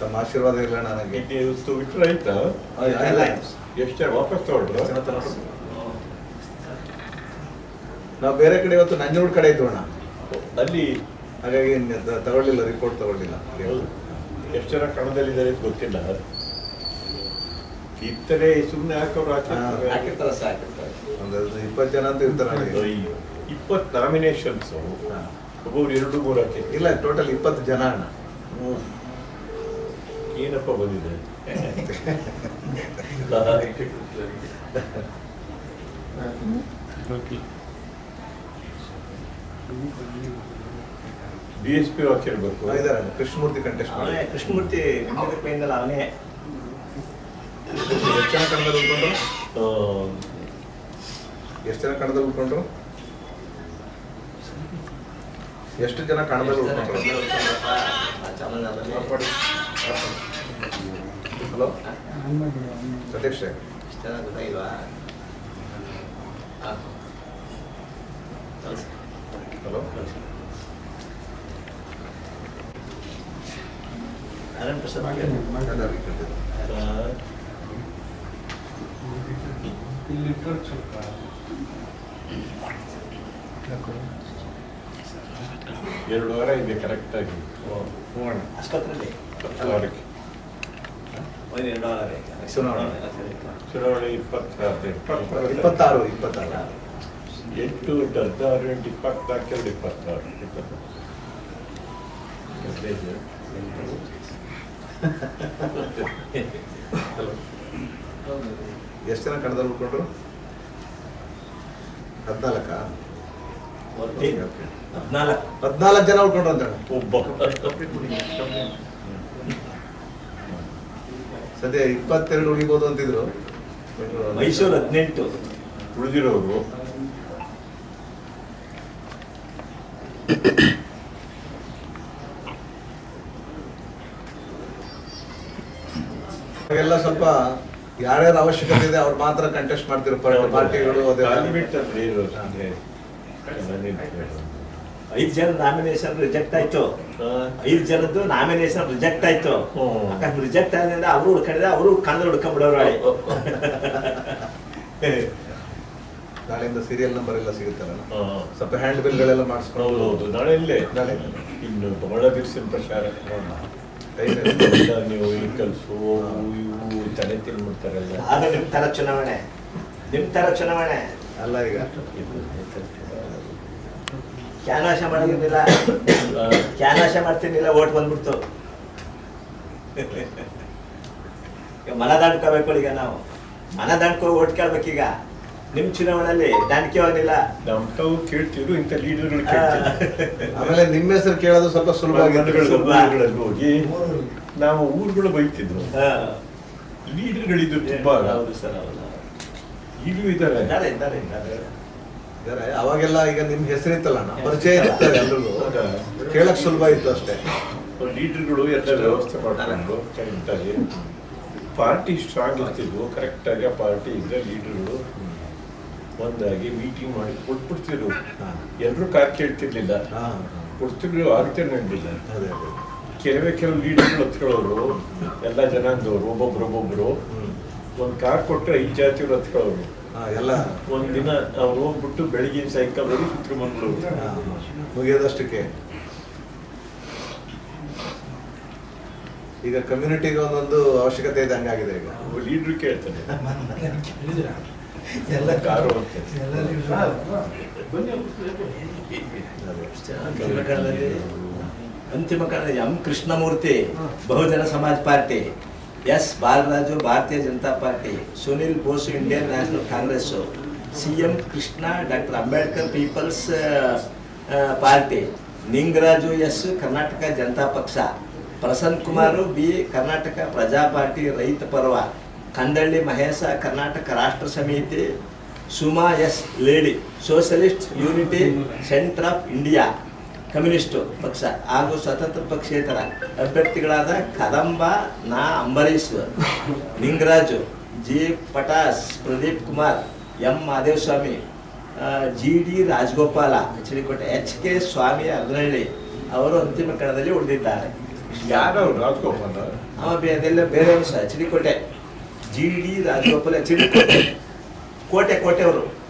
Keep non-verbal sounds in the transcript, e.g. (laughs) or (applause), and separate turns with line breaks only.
ತಮ್ಮ ಆಶೀರ್ವಾದ ಇಲ್ಲ ನನಗೆ.
ಆಯ್ತಾ?
ಇಲ್ಲ.
ಎಷ್ಟು ವಾಪಸ್ ತಗೊಂಡ್ರು?
ನಾವು ಬೇರೆ ಕಡೆ ಇವತ್ತು ನಂಜನಗೂಡು ಕಡೆ ಇದ್ದೋಣ
ಅಲ್ಲಿ?
ಹಾಗಾಗಿ ತಗೊಳ್ಳಿಲ್ಲ ರಿಪೋರ್ಟ್ ತಗೊಳ್ಳಿಲ್ಲ.
ಎಷ್ಟು ಜನ ಕಣದಲ್ಲಿದ್ದಾರೆ ಅಂತ ಗೊತ್ತಿಲ್ಲ. ಇತ್ತರೆ ಸುಮ್ಮನೆ ಹಾಕೋರು ಹಾಕಿರ್ತಾರೆ
ಹಾಕಿರ್ತಾರೆ.
ಒಂದು ಇಪ್ಪತ್ತು ಜನ ಅಂತ ಇರ್ತಾರೆ.
ಇಪ್ಪತ್ತು ನಾಮಿನೇಷನ್ಸ್. ಒಬ್ಬೊಬ್ರು ಎರಡು ಮೂರು ಹಾಕಿ
ಇಲ್ಲ ಟೋಟಲ್ ಇಪ್ಪತ್ತು ಜನ ಅಣ್ಣ.
ಏನಪ್ಪ ಬಂದಿದೆ? ಬಿ ಎಸ್ ಪಿ ಹಾಕಿರ್ಬೇಕು
ಇರಬೇಕು. ಕೃಷ್ಣಮೂರ್ತಿ ಕಂಟೆಸ್ಟ್ ಮಾಡಿ.
ಕೃಷ್ಣಮೂರ್ತಿ ಕೈಯಿಂದಲ್ಲ ಅವನೇ.
ಎಷ್ಟು ಜನ ಕನ್ನಡದಲ್ಲಿ ಉಳ್ಕೊಂಡ್ರು? ಎಷ್ಟು ಜನ ಕನ್ನಡದಲ್ಲಿ ಉಳ್ಕೊಂಡ್ರು? ಎಷ್ಟು ಜನ
ಚಾಮರಾಜನಗರದಲ್ಲಿ
ಹಲೋ? ಸತೀಶ್ ಹಲೋ?
ನಾರಾಯಣ ಪ್ರಸಾದ್
ಆ, ಎರಡು ವಾರ ಇದೆ ಕರೆಕ್ಟಾಗಿ. ಹತ್ತು ವಾರಕ್ಕೆ
ಒಂದು ಎರಡು ವಾರ
ಚುನಾವಣೆ.
ಚುನಾವಣೆ ಇಪ್ಪತ್ತಾರು.
ಇಪ್ಪತ್ತಾರು ಇಪ್ಪತ್ತಾರು.
ಎಂಟು ಹದಿನಾರು ಎಂಟು ಇಪ್ಪತ್ನಾಲ್ಕು ಎರಡು ಇಪ್ಪತ್ತಾರು.
ಎಷ್ಟು ಜನ ಕನ್ನಡದಲ್ಲಿ ಉಳ್ಕೊಂಡ್ರು? ಹದಿನಾಲ್ಕ?
ಹದಿನಾಲ್ಕು
ಹದಿನಾಲ್ಕು ಜನ ಉಳ್ಕೊಂಡ್ರು ಅಂತ.
ಒಬ್ಬ.
ಸದ್ಯ ಇಪ್ಪತ್ತೆರಡು ಉಳಿಬೋದು ಅಂತಿದ್ರು.
ಮೈಸೂರು ಹದಿನೆಂಟು.
ಉಳಿದಿರೋರು.
ಎಲ್ಲ ಸ್ವಲ್ಪ ಯಾರ್ಯಾರ ಅವಶ್ಯಕತೆ ಇದೆ ಅವ್ರು ಮಾತ್ರ ಕಂಟೆಸ್ಟ್ ಮಾಡ್ತಿರೋ ಪಾರ್ಟಿಗಳು ಅದೆಲ್ಲ
ಐದು ಜನ ನಾಮಿನೇಷನ್ ರಿಜೆಕ್ಟ್ ಆಯ್ತು. ಐದು ಜನದ್ದು ನಾಮಿನೇಷನ್ ರಿಜೆಕ್ಟ್ ಆಯ್ತು.
ಹ್ಮ್.
ಅಕಸ್ಮಾತ್ ರಿಜೆಕ್ಟ್ ಆದ್ರಿಂದ ಅವರು ಹುಡ್ಕೊಂಡಿದ್ರೆ ಅವರು ಕಂದ್ರೆ ಹುಡ್ಕೊಂಡ್ಬಿಡೋರು ಹೇಳಿ (laughs)
ನಾಳೆಯಿಂದ ಸೀರಿಯಲ್ ನಂಬರ್ ಎಲ್ಲ ಸಿಗುತ್ತಲ್ಲ? ಸ್ವಲ್ಪ ಹ್ಯಾಂಡ್ ಬಿಲ್ಗಳೆಲ್ಲ ಮಾಡಿಸ್ಕೊಂಡು
ಹೌದು ನಾಳೆ ಇಲ್ಲೇ.
ನಾಳೆ.
ಇನ್ನು ಬಹಳ ದಿವಸ ಪ್ರಚಾರ. ನೀವು ವೆಹಿಕಲ್ಸು ಇವು ತಲೆ ತಿನ್ಬಿಡ್ತಾರಲ್ಲ
ಆದ್ರೆ ನಿಮ್ ತರ ಚುನಾವಣೆ. ನಿಮ್ ತರ ಚುನಾವಣೆ.
ಅಲ್ಲ ಈಗ.
ಕ್ಯಾನಾಶ ಮಾಡಿಲ್ಲ ಕ್ಯಾನಾಶ (coughs) ಮಾಡ್ತಿರ್ಲಿಲ್ಲ ಓಟ್ ಬಂದ್ಬಿಡ್ತು. ಈಗ ಮನ ದಾಟ್ಕೋಬೇಕು ಈಗ ನಾವು. ಮನ ದಾಟ್ಕೋ ಓಟ್ ಕೇಳ್ಬೇಕೀಗ ನಿಮ್ ಚುನಾವಣೆಯಲ್ಲಿ ದಾಂಡ್ಕೆ ಹೋಗಿಲ್ಲ
ನಮ್ ತಾವು ಕೇಳ್ತಿದ್ರು ಇಂಥ ಲೀಡರ್ಗಳು ಕೇಳ್ತಿದ್ರು.
ಆಮೇಲೆ ನಿಮ್ಮ ಹೆಸರು ಕೇಳೋದು ಸ್ವಲ್ಪ
ಸುಲಭ.
ಊರುಗಳಲ್ಲಿ ಹೋಗಿ ನಾವು ಊರುಗಳು ಬೈತಿದ್ವು ಲೀಡರ್ಗಳಿದ್ರು ತುಂಬಾ.
ಹೌದು ಸರ್ ಅವರು
ಈಗಲೂ ಇದ್ದಾರೆ
ಇದ್ದಾರೆ ಇದ್ದಾರೆ. ಇದ್ದಾರೆ
ಇದಾರೆ ಅವಾಗೆಲ್ಲ ಈಗ ನಿಮ್ ಹೆಸರಿತ್ತಲ್ಲ ಅಣ್ಣ? ಪರಿಚಯ ಇರ್ತಾರೆ
ಎಲ್ಲರಿಗೂ?
ಕೇಳಕ್ ಸುಲಭ ಇತ್ತು ಅಷ್ಟೇ.
ಲೀಡರ್ಗಳು ಎಲ್ಲ ವ್ಯವಸ್ಥೆ ಮಾಡ್ಕೊಂಡು ಕರೆಕ್ಟಾಗಿ ಪಾರ್ಟಿ ಸ್ಟ್ರಾಂಗ್ ಇರ್ತಿದ್ವು ಕರೆಕ್ಟಾಗಿ ಆ ಪಾರ್ಟಿ ಇದ್ದ ಲೀಡರ್ಗಳು ಒಂದಾಗಿ ಮೀಟಿಂಗ್ ಮಾಡಿ ಕೊಟ್ಬಿಡ್ತಿದ್ರು.
ಹಾ.
ಎಲ್ಲರೂ ಕಾರ್ ಕೇಳ್ತಿರ್ಲಿಲ್ಲ.
ಹಾ
ಕೊಡ್ತಿದ್ರು ಆಗ್ತೇನೆ ನಡಲಿಲ್ಲ
ಅದೇ ಅದೇ.
ಕೆಲವೇ ಕೆಲವು ಲೀಡರ್ಗಳು ಹತ್ಕೊಳ್ಳೋರು ಎಲ್ಲ ಜನಾಂಗದವರು ಒಬ್ಬೊಬ್ರು ಒಬ್ಬೊಬ್ರು. ಒಂದು ಕಾರ್ ಕೊಟ್ಟರೆ ಐದು ಜಾತಿಯವ್ರು ಹತ್ಕೊಳ್ಳೋರು.
ಎಲ್ಲ.
ಒಂದಿನ ದಿನ ಅವ್ರು ಹೋಗ್ಬಿಟ್ಟು ಬೆಳಿಗ್ಗೆ ಸಾಯಂಕಾಲ ಹೋಗಿ
ಹಾ, ಮುಗಿಯೋದಷ್ಟಕ್ಕೆ. ಈಗ ಕಮ್ಯುನಿಟಿಗೆ ಒಂದೊಂದು ಅವಶ್ಯಕತೆ ಇದೆ ಹಂಗಾಗಿದೆ ಈಗ.
ಲೀಡ್ರು ಕೇಳ್ತಾನೆ. ಎಲ್ಲ ಕಾರು
ಅಂತಿಮ ಕಾಲದಲ್ಲಿ M Krishnamurthy Bahujan Samaj party. S Balaraju Bharatiya Janata Party Sunil Bose Indian National Congress C M Krishna doctor Ambedkar People's Party Ningaraju S Karnataka Janata Paksha Prasanna Kumar B Karnataka ಪ್ರಜಾ ಪಾರ್ಟಿ ರೈತ ಪರ್ವ ಕಂದಳ್ಳಿ Mahesha Karnataka Rashtra Samithi Suma S lady Socialist Unity Centre of India communist ಪಕ್ಷ ಹಾಗೂ ಸ್ವತಂತ್ರ ಪಕ್ಷೇತರ ಅಭ್ಯರ್ಥಿಗಳಾದ ಕದಂಬ ನಾ. Ambareesh Ningaraju G. Patas Pradeep Kumar M. Madevaswamy G. D. Rajagopala H D Kote H K Swamy Agnahalli ಅವರು ಅಂತಿಮ ಕಣದಲ್ಲಿ ಉಳಿದಿದ್ದಾರೆ.
ಯಾರು ರಾಜಗೋಪಾಲ?
ಅವ ಅದೆಲ್ಲ ಬೇರೆ ಸಹ ಚಿಡಿಕೋಟೆ ಜಿ. ಡಿ. ರಾಜಗೋಪಾಲ ಚಿಡಿಕೋಟೆ ಕೋಟೆ ಕೋಟೆ ಅವರು